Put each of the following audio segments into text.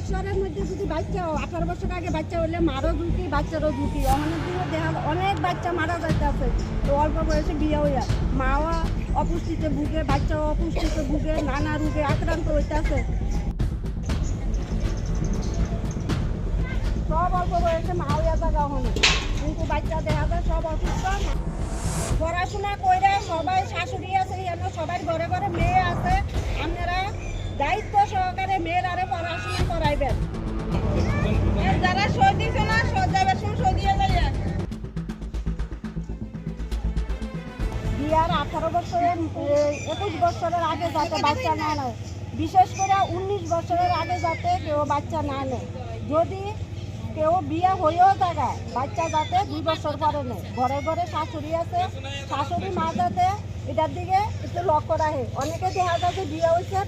বছরের মধ্যে যদি বাচ্চা আঠারো বছর আগে বাচ্চা হলে মারও দুটি বাচ্চারও দুটি অনেক দিনও দেখা অনেক বাচ্চা মারা যাইতে আছে। তো অল্প বয়সে বিয়ে হইয়া মাও অপুষ্টিতে ভুগে, বাচ্চাও অপুষ্টিতে ভুগে, নানা রোগে আক্রান্ত হইতে আছে সব অল্প বয়সে মা হইয়া জায়গা হনে কিন্তু বাচ্চা দেখা যায় সব অসুস্থ। পড়াশোনা করে সবাই শাশুড়ি আছে সবাই বিয়ার আঠারো বছরের একুশ বছরের আগে যাতে বাচ্চা না নেয়। বিশেষ করে উনিশ বছরের আগে যাতে কেউ বাচ্চা না নেয়। যদি কেউ বিয়ে হয়েও থাকে, বাচ্চা যাতে দুই বছর পরে নেয়। ঘরে ঘরে শাশুড়ি আছে, শাশুড়ি মা যাতে এটার দিকে একটু লক্ষ্য রাখে। অনেকে দেখা যায় যে বিয়ে হয়েছে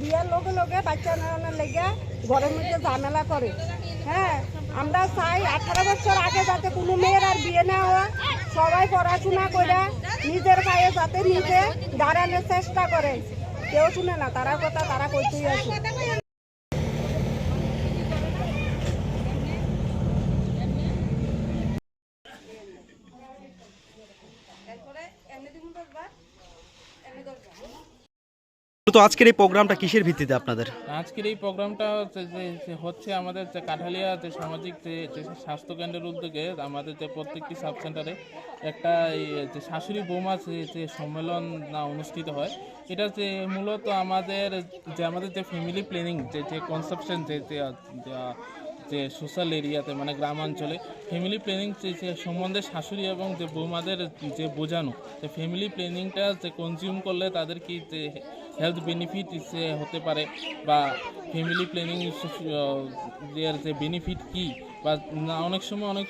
বিয়ের লগে লগে বাচ্চা নেওয়ানোর লেগে ঘরের মধ্যে ঝামেলা করে। হ্যাঁ আমরা চাই আঠারো বছর আগে যাতে কোনো মেয়ের আর বিয়ে না হয়, সবাই পড়াশোনা করে, নিজের পায়ে যাতে নিজে দাঁড়ানোর চেষ্টা করে। কেউ শুনে না তারা কথা তারা করতেই আছে তো আজকের এই প্রোগ্রামটা কিসের ভিত্তিতে আপনাদের? আজকের এই প্রোগ্রামটা হচ্ছে আমাদের যে কাঠালিয়া যে সামাজিক যে যে স্বাস্থ্য কেন্দ্রের উদ্যোগে আমাদের যে প্রত্যেকটি সাব সেন্টারে একটা যে শাশুড়ি বৌমা যে সম্মেলন না অনুষ্ঠিত হয়। এটা যে মূলত আমাদের যে আমাদের যে ফ্যামিলি প্ল্যানিং যে যে কনসেপশন যে যে সোশ্যাল এরিয়াতে মানে গ্রামাঞ্চলে ফ্যামিলি প্ল্যানিং যে সম্বন্ধে শাশুড়ি এবং যে বৌমাদের যে বোঝানো, যে ফ্যামিলি প্ল্যানিংটা যে কনজিউম করলে তাদের কি যে হেলথ বেনিফিট যে হতে পারে বা ফ্যামিলি প্ল্যানিং এর যে বেনিফিট কি? বা অনেক সময় অনেক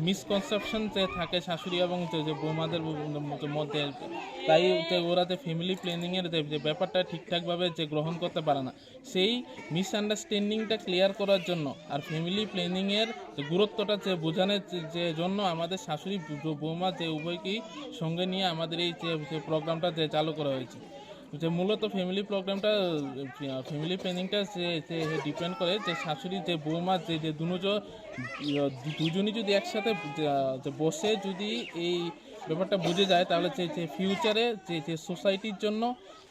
মিসকনসেপশন যে থাকে শাশুড়ি এবং যে বৌমাদের মধ্যে তাই ওরা যে ফ্যামিলি প্ল্যানিংয়ের যে ব্যাপারটা ঠিকঠাকভাবে যে গ্রহণ করতে পারে না, সেই মিসআন্ডারস্ট্যান্ডিংটা ক্লিয়ার করার জন্য আর ফ্যামিলি প্ল্যানিংয়ের গুরুত্বটা যে বোঝানোর যে- জন্য আমাদের শাশুড়ি বৌমা যে উভয়কেই সঙ্গে নিয়ে আমাদের এই যে প্রোগ্রামটা যে চালু করা হয়েছে। যে মূলত ফ্যামিলি প্রোগ্রামটা ফ্যামিলি প্ল্যানিংটা যে যে ডিপেন্ড করে, যে শাশুড়ি, যে বৌমা, যে যে দুজ দুজনই যদি একসাথে বসে যদি এই ব্যাপারটা বুঝে যায়, তাহলে যে যে ফিউচারে যে যে সোসাইটির জন্য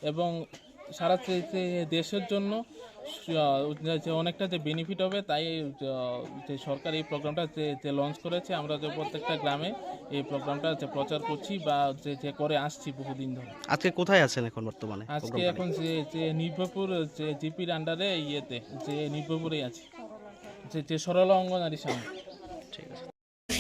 এবং সারা দেশের জন্য অনেকটা যে বেনিফিট হবে তাই যে সরকার এই প্রোগ্রামটা যে যে লঞ্চ করেছে আমরা যে প্রত্যেকটা গ্রামে এই প্রোগ্রামটা যে প্রচার করছি বা যে যে করে আসছি বহুদিন ধরে। আজকে কোথায় আছেন এখন বর্তমানে আজকে এখন যে যে নির্ভরপুর যে জিপির আন্ডারে ইয়েতে যে নির্ভরপুরেই আছি। যে যে সরলা অঙ্গনারী সামনে। ঠিক আছে।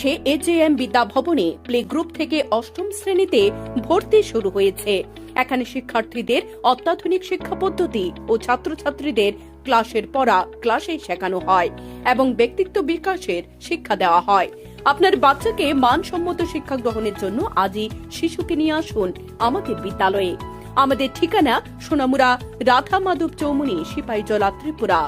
সে এজেএম বিদ্যা ভবনে প্লে গ্রুপ থেকে অষ্টম শ্রেণীতে ভর্তি শুরু হয়েছে। এখানে শিক্ষার্থীদের অত্যাধুনিক শিক্ষা পদ্ধতি ও ছাত্রছাত্রীদের ক্লাসের পড়া ক্লাসে শেখানো হয় এবং ব্যক্তিত্ব বিকাশের শিক্ষা দেওয়া হয়। আপনার বাচ্চাকে মানসম্মত শিক্ষা গ্রহণের জন্য আজই শিশুকে নিয়ে আসুন আমাদের বিদ্যালয়ে। আমাদের ঠিকানা সোনামুড়া রাধা মাধব চৌমুনি, সিপাহীজলা ত্রিপুরা।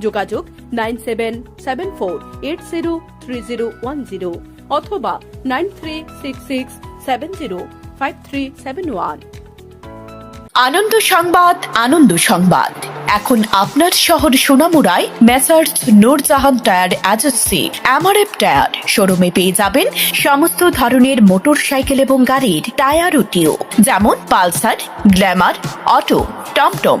যোগাযোগ nine seven seven four eight zero three zero one zero অথবা nine three six six seven zero five three seven one. Ananda Sangbad Ananda Sangbad. এখন আপনার শহর সোনামুড়ায় Messrs Nurjahan tyre agency MRF tyre. শোরুমে পেয়ে যাবেন সমস্ত ধরনের মোটর সাইকেল এবং গাড়ির টায়ার ও টিউব যেমন পালসার, গ্ল্যামার, অটো, টমটম।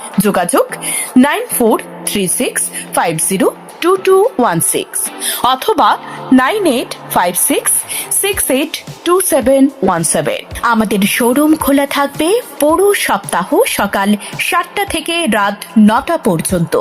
যোগাযোগ nine four three six five zero two two one six অথবা nine eight five six six eight two seven one seven. আমাদের শোরুম খোলা থাকবে পুরো সপ্তাহ সকাল সাতটা থেকে রাত নটা পর্যন্ত।